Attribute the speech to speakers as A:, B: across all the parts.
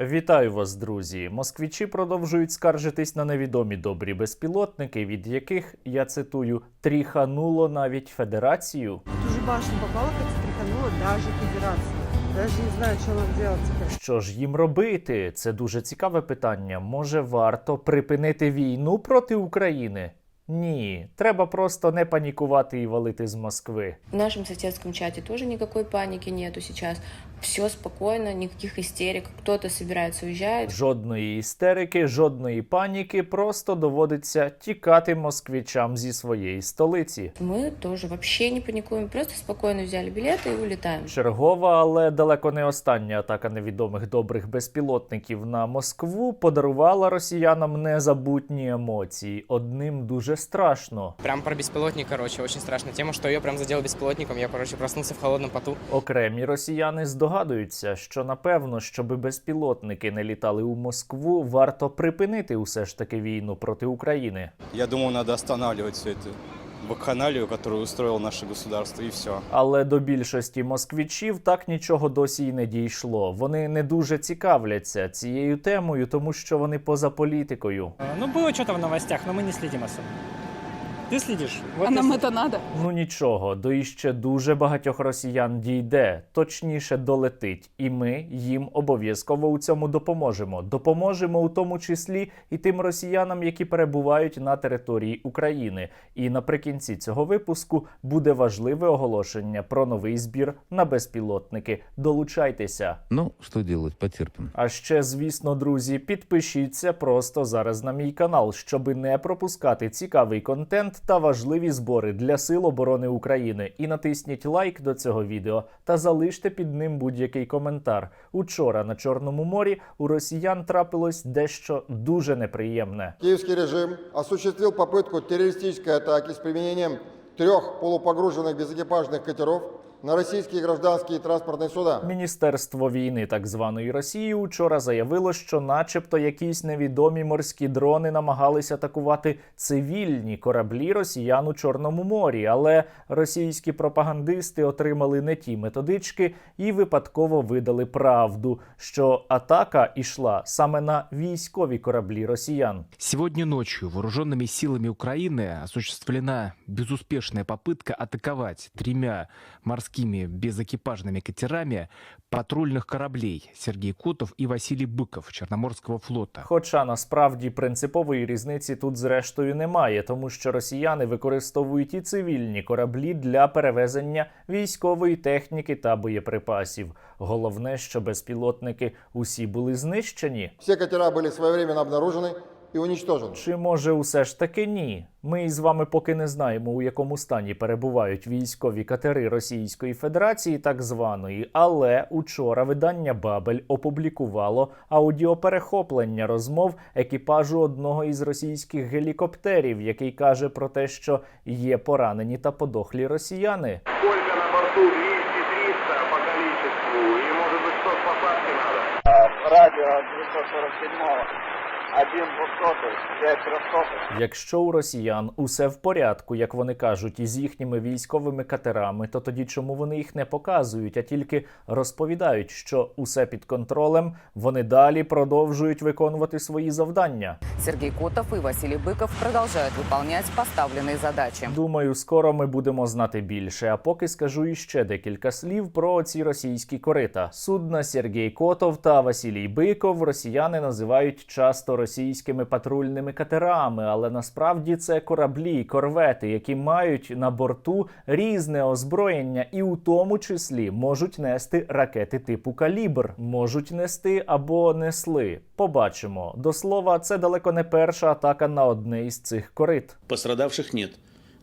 A: Вітаю вас, друзі. Москвічі продовжують скаржитись на невідомі добрі безпілотники, від яких я цитую тріхануло навіть федерацію.
B: В ту же башню попала, как стряханула даже федерация. Даже не знаю, что нам делать теперь.
A: Що ж їм робити? Це дуже цікаве питання. Може, варто припинити війну проти України? Ні, треба просто не панікувати і валити з Москви.
C: В нашем соседском чате тоже никакой паники нету сейчас. Все спокойно, никаких истерик. Кто-то собирается уезжать.
A: Жодної істерики, жодної паніки, просто доводиться тікати москвічам зі своєї столиці.
C: Мы тоже вообще не паникуем, просто спокойно взяли билеты и улетаем.
A: Чергова, але далеко не остання атака невідомих добрих безпілотників на Москву подарувала росіянам незабутні емоції. Одним дуже страшно.
D: Прям про беспилотник, короче, очень страшная тема, что ее прям задел беспилотником. Я, короче, проснулся в холодном поту.
A: Окремі росіяни здогадуються, що напевно, щоби безпілотники не літали у Москву, варто припинити усе ж таки війну проти України.
E: Я думаю, надо останавливать всю эту вакханалию, которую устроило наше государство, и все.
A: Але до більшості москвічів так нічого досі й не дійшло. Вони не дуже цікавляться цією темою, тому що вони поза політикою.
F: Э, Ну, было что-то в новостях, но мы не следим особо. Ты следишь? Вот
G: а
F: ты
G: нам
F: сл-
G: это надо?
A: Ну нічого, до іще дуже багатьох росіян дійде, точніше долетить, і ми їм обов'язково у цьому допоможемо. Допоможемо у тому числі і тим росіянам, які перебувають на території України. І наприкінці цього випуску буде важливе оголошення про новий збір на безпілотники. Долучайтеся.
H: Ну, что делать, потерпим.
A: А ще, звісно, друзі, підпишіться просто зараз на мій канал, щоби не пропускати цікавий контент та важливі збори для Сил оборони України. І натисніть лайк до цього відео та залиште під ним будь-який коментар. Учора на Чорному морі у росіян трапилось дещо дуже неприємне.
I: Киевский режим осуществил попытку террористической атаки с применением трех полупогруженных безэкипажных катеров на российские гражданские транспортные суда.
A: Міністерство війни так званої Росії учора заявило, що, начебто, якісь невідомі морські дрони намагалися атакувати цивільні кораблі росіян у Чорному морі, але російські пропагандисти отримали не ті методички і випадково видали правду, що атака ішла саме на військові кораблі росіян.
J: Сегодня ночью вооруженными силами Украины осуществлена безуспешная попытка атаковать тремя морскими безэкипажными катерами патрульных кораблей Сергей Котов и Василий Быков Черноморского флота.
A: Хоча насправді принципової різниці тут зрештою немає, тому що росіяни використовують і цивільні кораблі для перевезення військової техніки та боєприпасів. Головне, що безпілотники усі були знищені.
I: Все катера были своевременно обнаружены и уничтожены.
A: Чи може усе ж таки ні? Ми із вами поки не знаємо, у якому стані перебувають військові катери Російської Федерації, так званої. Але учора видання Бабель опублікувало аудіоперехоплення розмов екіпажу одного із російських гелікоптерів, який каже про те, що є поранені та подохлі росіяни.
K: Сколько на борту 200-300 по количеству, и может быть 100 посадки
L: радио 247 один 200 5 300
A: Якщо у росіян усе в порядку, як вони кажуть, із їхніми військовими катерами, то тоді чому вони їх не показують, а тільки розповідають, що усе під контролем, вони далі продовжують виконувати свої завдання.
G: Сергей Котов и Василий Быков продолжают выполнять поставленные задачи.
A: Думаю, скоро ми будемо знати більше. А поки скажу іще декілька слів про ці російські корита. Судна Сергій Котов та Василій Биков росіяни називають часто російськими патрульними катерами, але насправді це кораблі, корвети, які мають на борту різне озброєння, і у тому числі можуть нести ракети типу калібр, можуть нести або несли. Побачимо. До слова, це далеко не перша атака на одне із цих корит.
M: Пострадавших нет.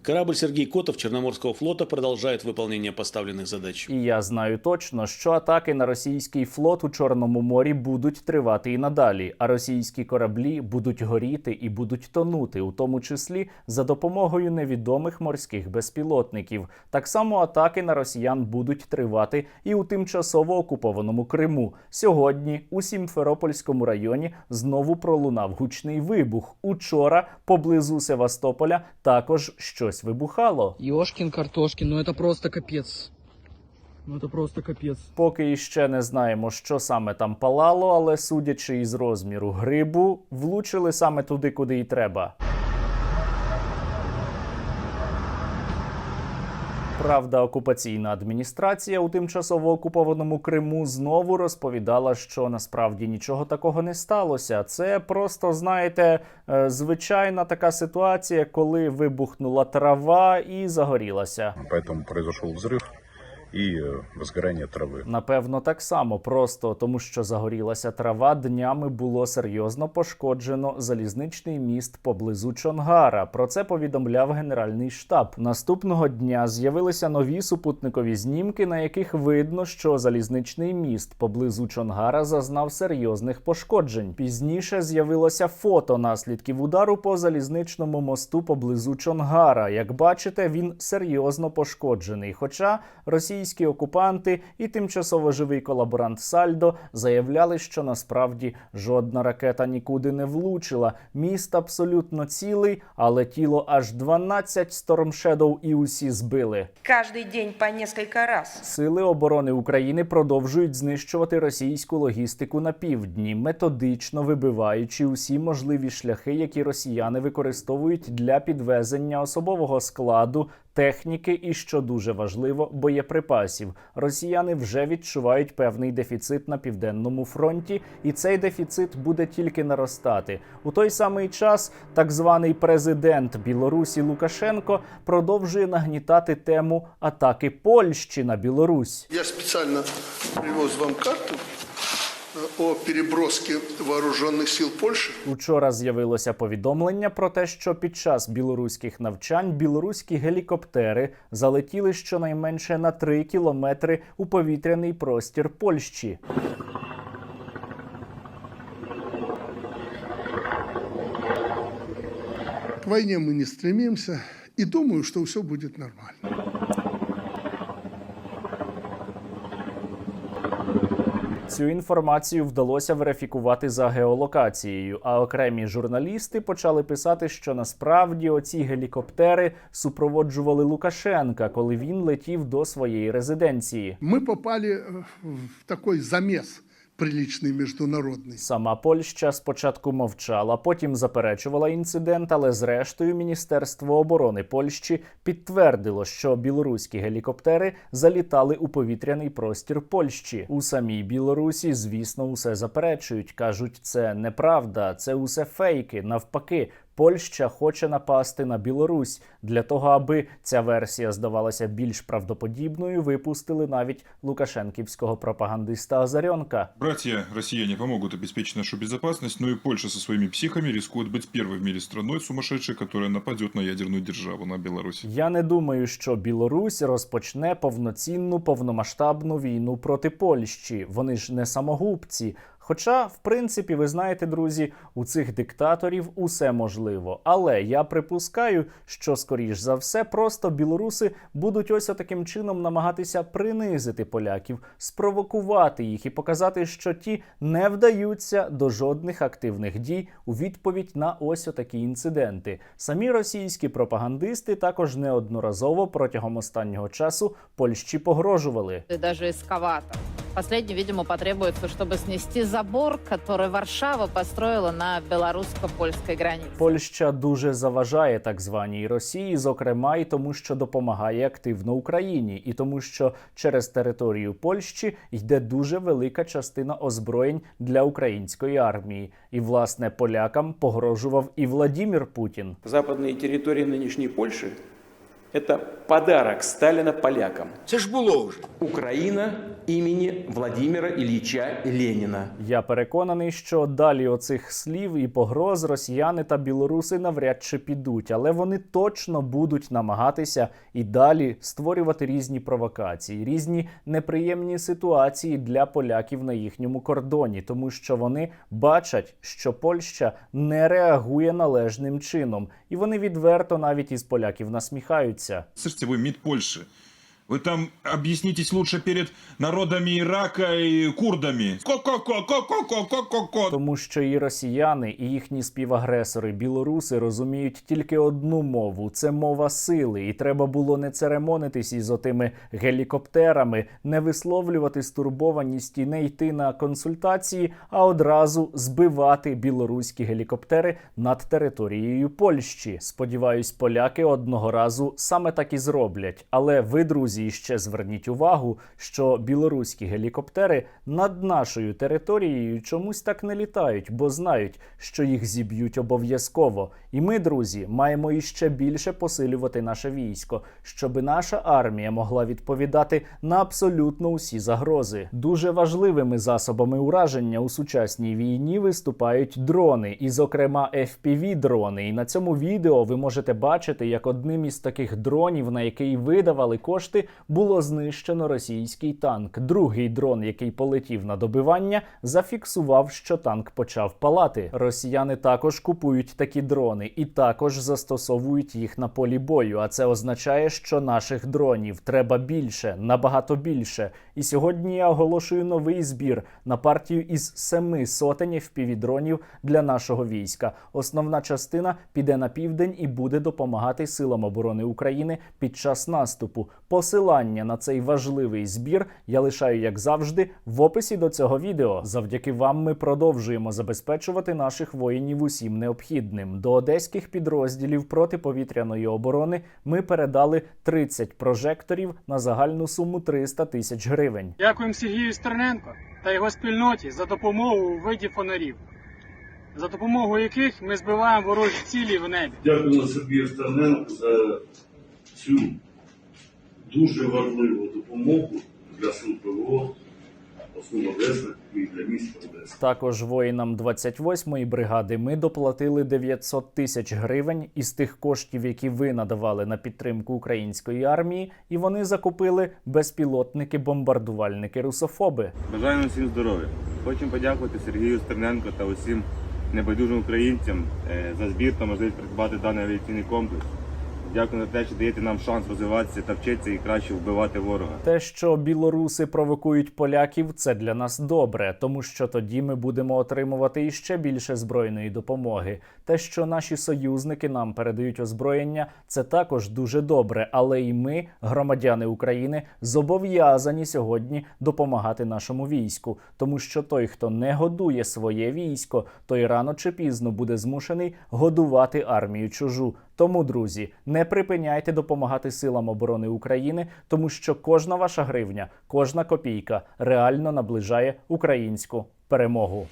M: Корабль Сергей Котов Черноморского флота продолжает выполнение поставленных задач.
A: І я знаю точно, що атаки на російський флот у Чорному морі будуть тривати і надалі, а російські кораблі будуть горіти і будуть тонути, у тому числі за допомогою невідомих морських безпілотників. Так само атаки на росіян будуть тривати і у тимчасово окупованому Криму. Сьогодні у Сімферопольському районі знову пролунав гучний вибух. Учора поблизу Севастополя також щось вибухало.
F: Ёшкин картошкин, ну это просто капец.
N: Ну это просто капец.
A: Поки іще не знаємо, що саме там палало, але судячи із розміру грибу, влучили саме туди, куди й треба. Правда, окупаційна адміністрація у тимчасово окупованому Криму знову розповідала, що насправді нічого такого не сталося. Це просто, знаєте, е, звичайна така ситуація, коли вибухнула трава і загорілася.
O: Поэтому произошел взрыв и э, возгорание травы.
A: Напевно, так само просто тому, що загорілася трава, днями було серйозно пошкоджено залізничний міст поблизу Чонгара. Про це повідомляв Генеральний штаб. Наступного дня з'явилися нові супутникові знімки, на яких видно, що залізничний міст поблизу Чонгара зазнав серйозних пошкоджень. Пізніше з'явилося фото наслідків удару по залізничному мосту поблизу Чонгара. Як бачите, він серйозно пошкоджений. Хоча російські окупанти і тимчасово живий колаборант Сальдо заявляли, що насправді жодна ракета нікуди не влучила. Міст абсолютно цілий, але тіло аж 12 Storm Shadow і усі збили.
B: Каждый день по несколько раз.
A: Сили оборони України продовжують знищувати російську логістику на півдні, методично вибиваючи усі можливі шляхи, які росіяни використовують для підвезення особового складу. Техніки і що дуже важливо, боєприпасів. Росіяни вже відчувають певний дефіцит на південному фронті, і цей дефіцит буде тільки наростати. У той самий час так званий президент Білорусі Лукашенко продовжує нагнітати тему атаки Польщі на Білорусь.
P: Я специально привез вам карту о переброске вооруженных сил Польши.
A: Учора з'явилося повідомлення про те, що під час білоруських навчань білоруські гелікоптери залетіли щонайменше на 3 кілометри у повітряний простір Польщі.
P: К войне мы не стремимся и думаю, что все будет нормально.
A: Цю інформацію вдалося верифікувати за геолокацією. А окремі журналісти почали писати, що насправді оці гелікоптери супроводжували Лукашенка, коли він летів до своєї резиденції.
P: Ми попали э, в такий замес приличный міжнародний.
A: Сама Польща спочатку мовчала, потім заперечувала інцидент, але зрештою Міністерство оборони Польщі підтвердило, що білоруські гелікоптери залітали у повітряний простір Польщі. У самій Білорусі, звісно, усе заперечують. кажуть, це неправда, це усе фейки. Навпаки, Польща хоче напасти на Білорусь для того, аби ця версія здавалася більш правдоподібною. Випустили навіть лукашенківського пропагандиста Азаренка.
Q: Братья россияне помогут обеспечить нашу безопасность, но и Польша со своими психами рискует быть первой в мире страной сумасшедшей, которая нападет на ядерную державу, на Беларусь.
A: Я не думаю, що Білорусь розпочне повноцінну повномасштабну війну проти Польщі. Вони ж не самогубці. Хоча, в принципі, ви знаєте, друзі, у цих диктаторів усе можливо. Але я припускаю, що скоріш за все, просто білоруси будуть ось таким чином намагатися принизити поляків, спровокувати їх і показати, що ті не вдаються до жодних активних дій у відповідь на ось такі інциденти. Самі російські пропагандисти також неодноразово протягом останнього часу Польщі погрожували.
R: и даже эскаватор. Последний, видимо, потребуется, чтобы снести забор, который Варшава построила на белорусско-польской границе.
A: Польща дуже заважає так званій Росії, зокрема й тому, що допомагає активно Україні, і тому, що через територію Польщі йде дуже велика частина озброєнь для української армії. І власне полякам погрожував і Владімір Путін.
S: Западные территории нынешней Польши – это подарок Сталина полякам. Це ж було вже. Україна імені Владимира Ильича Леніна.
A: Я переконаний, що далі оцих слів і погроз росіяни та білоруси навряд чи підуть, але вони точно будуть намагатися і далі створювати різні провокації, різні неприємні ситуації для поляків на їхньому кордоні, тому що вони бачать, що Польща не реагує належним чином, і вони відверто навіть із поляків насміхаються.
Q: Слышите, вы МИД Польши. Вы там объяснитесь лучше перед народами Ирака и курдами. Ко-ко-ко-ко-ко-ко-ко-ко.
A: Тому що і росіяни, і їхні співагресори білоруси розуміють тільки одну мову це мова сили, і треба було не церемонитись із отими гелікоптерами, не висловлювати стурбованість і не йти на консультації, а одразу збивати білоруські гелікоптери над територією Польщі. Сподіваюсь, поляки одного разу саме так і зроблять. Але ви, друзі, ще зверніть увагу, що білоруські гелікоптери над нашою територією чомусь так не літають, бо знають, що їх зіб'ють обов'язково. І ми, друзі, маємо іще більше посилювати наше військо, щоб наша армія могла відповідати на абсолютно усі загрози. Дуже важливими засобами ураження у сучасній війні виступають дрони, і, зокрема, fpv дрони. І на цьому відео ви можете бачити, як одним із таких дронів, на який видавали кошти, було знищено російський танк. Другий дрон, який полетів на добивання, зафіксував, що танк почав палати. Росіяни також купують такі дрони і також застосовують їх на полі бою. А це означає, що наших дронів треба більше, набагато більше. І сьогодні я оголошую новий збір на партію із семи сотень FPV-дронів для нашого війська. Основна частина піде на південь і буде допомагати силам оборони України під час наступу. Посилання на цей важливий збір я лишаю, як завжди, в описі до цього відео. Завдяки вам ми продовжуємо забезпечувати наших воїнів усім необхідним. До одеських підрозділів протиповітряної оборони ми передали 30 прожекторів на загальну суму 300 тисяч гривень.
F: Дякуємо Сергію Стерненко та його спільноті за допомогу у виді фонарів, за допомогою яких ми збиваємо ворожі цілі в небі.
N: Дякую Сергію Стерненку за цю дуже важливу допомогу для сил ПВО, Одеси і для міста Одеси.
A: Також воїнам 28-ї бригади ми доплатили 900 тисяч гривень із тих коштів, які ви надавали на підтримку української армії, і вони закупили безпілотники-бомбардувальники русофоби.
T: Бажаємо всім здоров'я. Хочемо подякувати Сергію Стерненко та усім небайдужим українцям е, за збір та можливість придбати даний авіаційний комплекс. Дякую за те, що даєте нам шанс розвиватися та вчитися і краще вбивати ворога.
A: Те, що білоруси провокують поляків, це для нас добре, тому що тоді ми будемо отримувати іще більше збройної допомоги. Те, що наші союзники нам передають озброєння, це також дуже добре. Але і ми, громадяни України, зобов'язані сьогодні допомагати нашому війську, тому що той, хто не годує своє військо, той рано чи пізно буде змушений годувати армію чужу. Тому, друзі, не припиняйте допомагати силам оборони України, тому що кожна ваша гривня, кожна копійка реально наближає українську перемогу.